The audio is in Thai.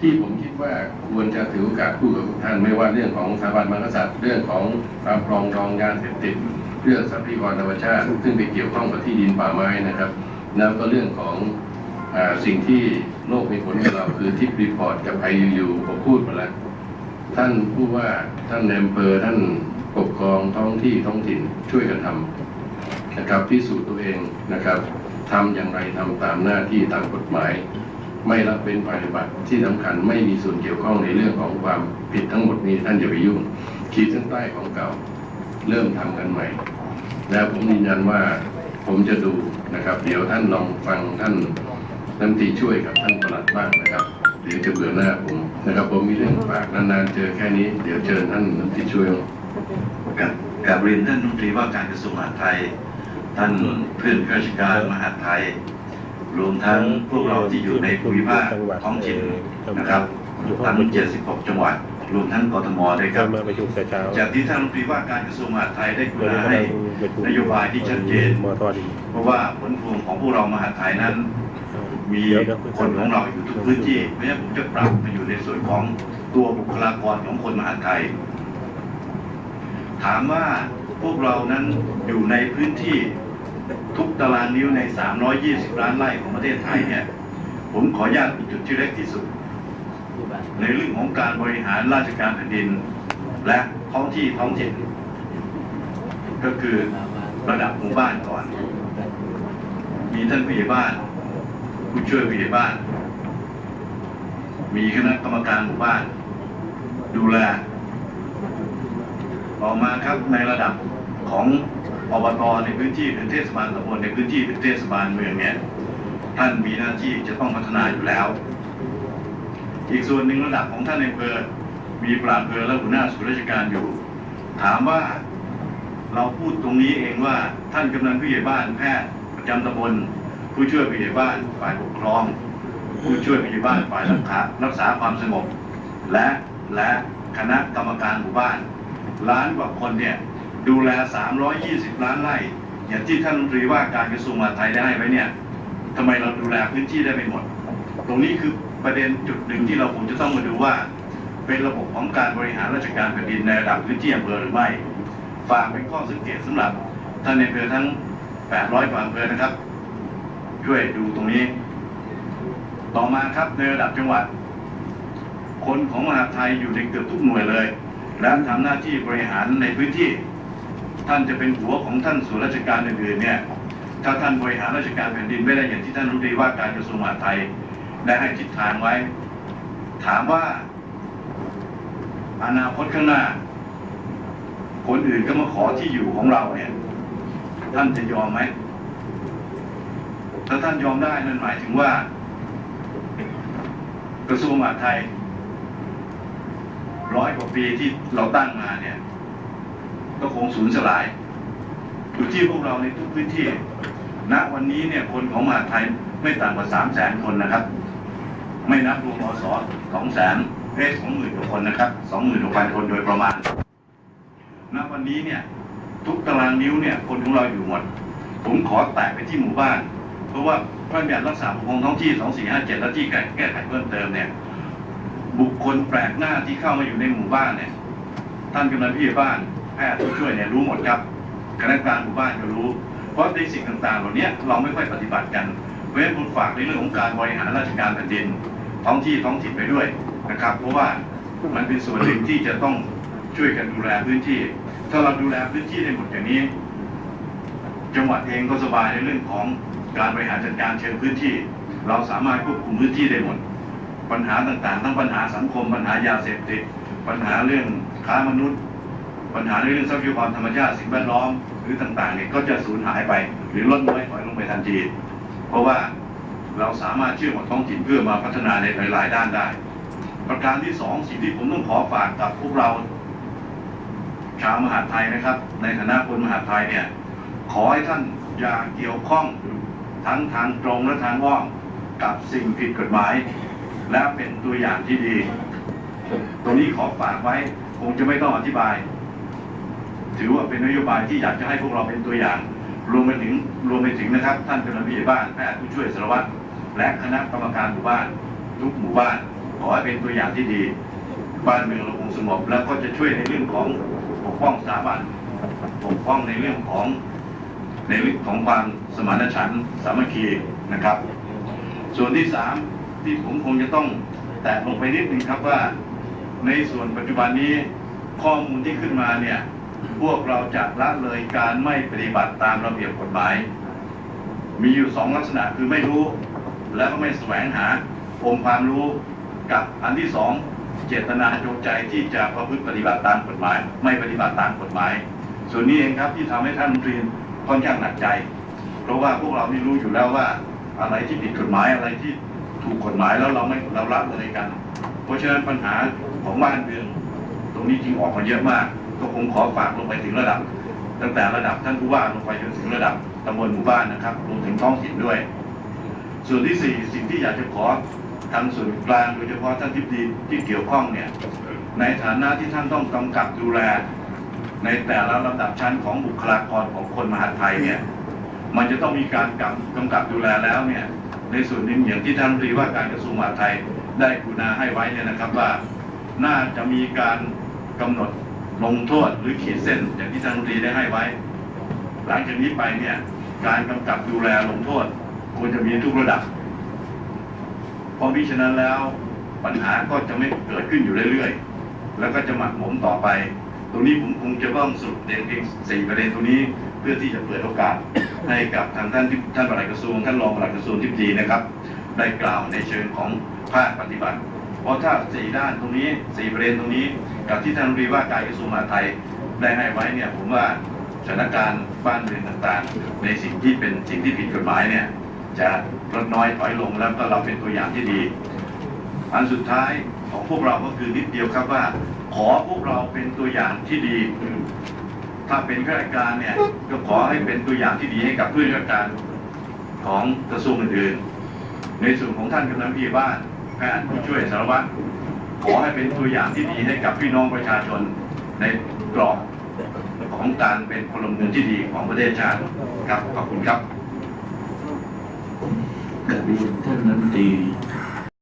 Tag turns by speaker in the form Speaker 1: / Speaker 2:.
Speaker 1: ที่ผมคิดว่าควรจะถือโอกาสพูดกับทุกท่านไม่ว่าเรื่องของสถาบันมหากษัตริย์เรื่องของความปรองดองยาเสพติดเรื่องทรัพยากรธรรมชาติ ซึ่งไปเกี่ยวข้องกับที่ดินป่าไม้นะครับแล้วก็เรื่องของอสิ่งที่โลกมีผลกับเราคือทิปรีพอร์ตกับไอยูผมพูดมาแล้วท่านผู้ว่าท่านในอำเภอท่านปกครองท้องที่ท้องถิ่นช่วยกันทำนะครับพิสูจน์ตัวเองนะครับทำอย่างไรทำตามหน้าที่ตามกฎหมาย ไม่รับเป็นปฏิบัติที่สำคัญไม่มีส่วนเกี่ยวข้องในเรื่องของความผิดทั้งหมดนี้ท่านอย่าไปยุ่ง ขีดเส้นใต้ของเก่า เริ่มทำกันใหม่ แล้วผมยืนยันว่าผมจะดูนะครับ เดี๋ยวท่านลองฟังท่านน้ำตีช่วยกับท่านประหลัดบ้างนะครับ เดี๋ยวจะเบื่อหน้าผมนะครับ ผมมีเรื่องฝากนานๆเจอแค่นี้ เดี๋ยวเจอท่านน้ำตีช่วย
Speaker 2: กับกับเรียนท่านรัฐมนตรีว่าการกระทรวงมหาดไทย ท่านเพื่อนข้าราชการมหาดไทย รวมทั้งพวกเราที่อยู่ในภูมิภาคท้องถิ่นนะครับทั้ง76 จังหวัด รวมทั้งกทมด้วยค
Speaker 3: ก็
Speaker 2: รับ
Speaker 3: มาประชุมแต่เช้า
Speaker 2: จากที่ท่านรัฐมนตรีว่าการกระทรวงมหาดไทยได้กรุ
Speaker 3: วัน
Speaker 2: ณา
Speaker 3: นี้กำ
Speaker 2: ให้
Speaker 3: ลังประชุม
Speaker 2: นโยบายที่ชัดเจน
Speaker 3: มทดี
Speaker 2: เพราะว่าผลพวงของพวกเรามหาดไทยนั้น มี
Speaker 3: เดี๋ยวเดี๋ยว
Speaker 2: คนของเราอยู่ทุกพื้นที่เพราะฉะนั้นผมจะปรับมาอยู่ในส่วนของตัวบุคลากรของคนมหาดไทย ถามว่าพวกเรานั้นอยู่ในพื้นที่ทุก ตารางนิ้วใน 320 ล้านไร่ของประเทศไทยเนี่ย ผมขออนุญาตเป็นจุดที่เล็กที่สุด ในเรื่องของการบริหารราชการแผ่นดิน และท้องที่ท้องถิ่นก็คือระดับหมู่บ้านก่อน มีท่านผู้ใหญ่บ้าน ผู้ช่วยผู้ใหญ่บ้าน มีคณะกรรมการหมู่บ้าน ดูแลต่อมาครับในระดับของ อบตในพื้นที่เป็นเทศบาลตำบลในพื้นที่เป็นเทศบาลเมืองเนี่ยท่านมีหน้าที่จะต้องพัฒนาอยู่แล้ว อีกส่วนหนึ่งระดับของท่านในอำเภอมีปราดอำเภอและหัวหน้าส่วนราชการอยู่ ถามว่าเราพูดตรงนี้เองว่าท่านกำนันผู้ใหญ่บ้านแพทย์ประจำตำบลผู้ช่วยผู้ใหญ่บ้านฝ่ายปกครอง ผู้ช่วยผู้ใหญ่บ้านฝ่ายรักษารักษาความสงบ และและคณะกรรมการหมู่บ้านล้านกว่าคนเนี่ย ดูแล 320 ล้านไร่ อย่างที่ท่านรัฐมนตรีว่าการกระทรวงมหาดไทยได้ให้ไว้เนี่ยทำไมเราดูแลพื้นที่ได้ไม่หมด ตรงนี้คือประเด็นจุดหนึ่งที่เราคงจะต้องมาดูว่า เป็นระบบของการบริหารราชการแผ่นดินในระดับพื้นที่อำเภอหรือไม่ ฝากเป็นข้อสังเกตสำหรับท่านในอำเภอทั้ง 800กว่าอำเภอนะครับ ช่วยดูตรงนี้ ต่อมาครับในระดับจังหวัด คนของมหาดไทยอยู่ในเกือบทุกหน่วยเลย และทำหน้าที่บริหารในพื้นที่ ท่านจะเป็นหัวของท่านส่วนราชการอื่นๆเนี่ยถ้าท่านบริหารราชการแผ่นดินไม่ได้อย่างที่ท่านรู้ดีว่าการกระทรวงมหาดไทยได้ให้ทิศทางไว้ ถามว่า อนาคตข้างหน้า คนอื่นก็มาขอที่อยู่ของเราเนี่ย ท่านจะยอมไหมถ้าท่านยอมได้นั่นหมายถึงว่า กระทรวงมหาดไทยร้อยกว่าปีที่เราตั้งมาเนี่ย ก็คงสูญสลาย อยู่ที่พวกเราในทุกพื้นที่ ณ วันนี้เนี่ยคนของมหาไทยไม่ต่ำกว่าสามแสนคนนะครับ ไม่นับรวมอสสองแสนเอสองหมื่นกว่าคนนะครับสองหมื่นกว่าพันคนโดยประมาณ ณ วันนี้เนี่ยทุกตารางนิ้วเนี่ยคนของเราอยู่หมด ผมขอแตะไปที่หมู่บ้าน เพราะว่าพระราชบัญญัติรักษาปกครองท้องที่ 2457 และที่แก้แก้ไขเพิ่มเติมเนี่ยบุคคลแปลกหน้าที่เข้ามาอยู่ในหมู่บ้านเนี่ยท่านกำนันผู้ใหญ่บ้าน พทย์ผู้ช่วยเนี่ยรู้หมดครับคณะกรรมการหมู่บ้านก็รู้ เพราะในสิ่งต่างๆ เหล่านี้เราไม่ค่อยปฏิบัติกันเพราะฉะนั้นผมฝากในเรื่องของการบริหารราชการแผ่นดิน ท้องที่ท้องถิ่นไปด้วยนะครับ เพราะว่ามันเป็นส่วนหนึ่งที่จะต้องช่วยกันดูแลพื้นที่ ถ้าเราดูแลพื้นที่ได้หมดอย่างนี้ จังหวัดเองก็สบายในเรื่องของการบริหารจัดการเชิงพื้นที่ เราสามารถควบคุมพื้นที่ได้หมด ปัญหาต่างๆ ทั้งปัญหาสังคม ปัญหายาเสพติด ปัญหาเรื่องค้ามนุษย์ ปัญหาในเรื่องทรัพยากรธรรมชาติสิ่งแวดล้อมหรือต่างๆเนี่ยก็จะสูญหายไป หรือลดน้อยถอยลงไปทันที เพราะว่าเราสามารถเชื่อมกับท้องถิ่นเพื่อมาพัฒนาในหลายๆด้านได้ ประการที่สองสิ่งที่ผมต้องขอฝากกับพวกเรา ชาวมหาดไทยนะครับ ในฐานะคนมหาดไทยเนี่ยขอให้ท่านอย่าเกี่ยวข้องทั้งทางตรงและทางอ้อมกับสิ่งผิดกฎหมาย และเป็นตัวอย่างที่ดี ตรงนี้ขอฝากไว้คงจะไม่ต้องอธิบาย ถือว่าเป็นนโยบายที่อยากจะให้พวกเราเป็นตัวอย่าง รวมไปถึงรวมไปถึงนะครับ ท่านกำนันผู้ใหญ่บ้านแพทย์ผู้ช่วยสารวัตรและคณะกรรมการหมู่บ้าน ทุกหมู่บ้าน ขอให้เป็นตัวอย่างที่ดี บ้านเมืองเราคงสงบแล้วก็จะช่วยในเรื่องของปกป้องสถาบันปกป้องในเรื่องของในเรื่องของความสมานฉันท์สามัคคีนะครับ ส่วนที่สามที่ผมคงจะต้องแตะลงไปนิดนึงครับว่า ในส่วนปัจจุบันนี้ข้อมูลที่ขึ้นมาเนี่ย พวกเราจะละเลยการไม่ปฏิบัติตามระเบียบกฎหมาย มีอยู่สองลักษณะคือไม่รู้ แล้วก็ไม่แสวงหาองค์ความรู้กับอันที่สองเจตนาจงใจที่จะประพฤติปฏิบัติตามกฎหมาย ไม่ปฏิบัติตามกฎหมาย ส่วนนี้เองครับที่ทำให้ท่านรัฐมนค่อนข้างหนักใจ เพราะว่าพวกเรานี่รู้อยู่แล้วว่าอะไรที่ผิดกฎหมายอะไรที่ถูกกฎหมายแล้วเราไม่เราละเลยกัน เพราะฉะนั้นปัญหาของบ้านเมือง ตรงนี้จริงออกมาเยอะมาก ก็คงขอฝากลงไปถึงระดับ ตั้งแต่ระดับท่านผู้ว่าลงไปจนถึงระดับตำบลหมู่บ้านนะครับรวมถึงท้องถิ่นด้วย ส่วนที่สี่สิ่งที่อยากจะขอทางส่วนกลางโดยเฉพาะท่านทิบดีที่เกี่ยวข้องเนี่ยในฐานะที่ท่านต้องกำกับดูแล ในแต่ละลำดับชั้นของบุคลากรของคนมหาดไทยเนี่ยมันจะต้องมีการกำกำกับดูแลแล้วเนี่ยในส่วนนึ่งอย่างที่ท่านรีว่าการกระทรวงมหาดไทยได้กุณาให้ไว้เนี่ยนะครับว่า น่าจะมีการกำหนด ลงโทษหรือขีดเส้นอย่างที่ท่านรัฐมนตรีได้ให้ไว้ หลังจากนี้ไปเนี่ย การกำกับดูแลลงโทษควรจะมีทุกระดับ เพราะมิฉะนั้นแล้วปัญหาก็จะไม่เกิดขึ้นอยู่เรื่อยๆ แล้วก็จะหมักหมมต่อไป ตรงนี้ผมคงจะต้องสรุปเพียงสี่ประเด็นตรงนี้เพื่อที่จะเปิดโอกาสให้กับทางท่านที่ท่านปลัดกระทรวงท่านรองปลัดกระทรวงที่ดีนะครับ ได้กล่าวในเชิงของภาคปฏิบัติ เพราะถ้าสี่ด้านตรงนี้สี่ประเด็นตรงนี้ กับที่ท่านรีว่าการกระทรวงมหาดไทยได้ให้ไว้เนี่ยผมว่าสถานการณ์บ้านเมืองต่างๆ ในสิ่งที่เป็นสิ่งที่ผิดกฎหมายเนี่ยจะลดน้อยถอยลงแล้วก็เราเป็นตัวอย่างที่ดี อันสุดท้ายของพวกเราก็คือนิดเดียวครับว่า ขอพวกเราเป็นตัวอย่างที่ดี ถ้าเป็นข้าราชการเนี่ยก็ขอให้เป็นตัวอย่างที่ดีให้กับผู้าราชการของกระทรวงอื่นๆ ในส่วนของท่านกำนันผู้ใหญ่บ้าน แพทย์ผู้ช่วยสารวัตรขอให้เป็นตัวอย่างที่ดีให้กับพี่น้องประชาชนในกรอบของการเป็นพลเมืองที่ดีของประเทศชาติครับขอบคุณครับ
Speaker 3: กับเรียนท่านรัฐมนตรี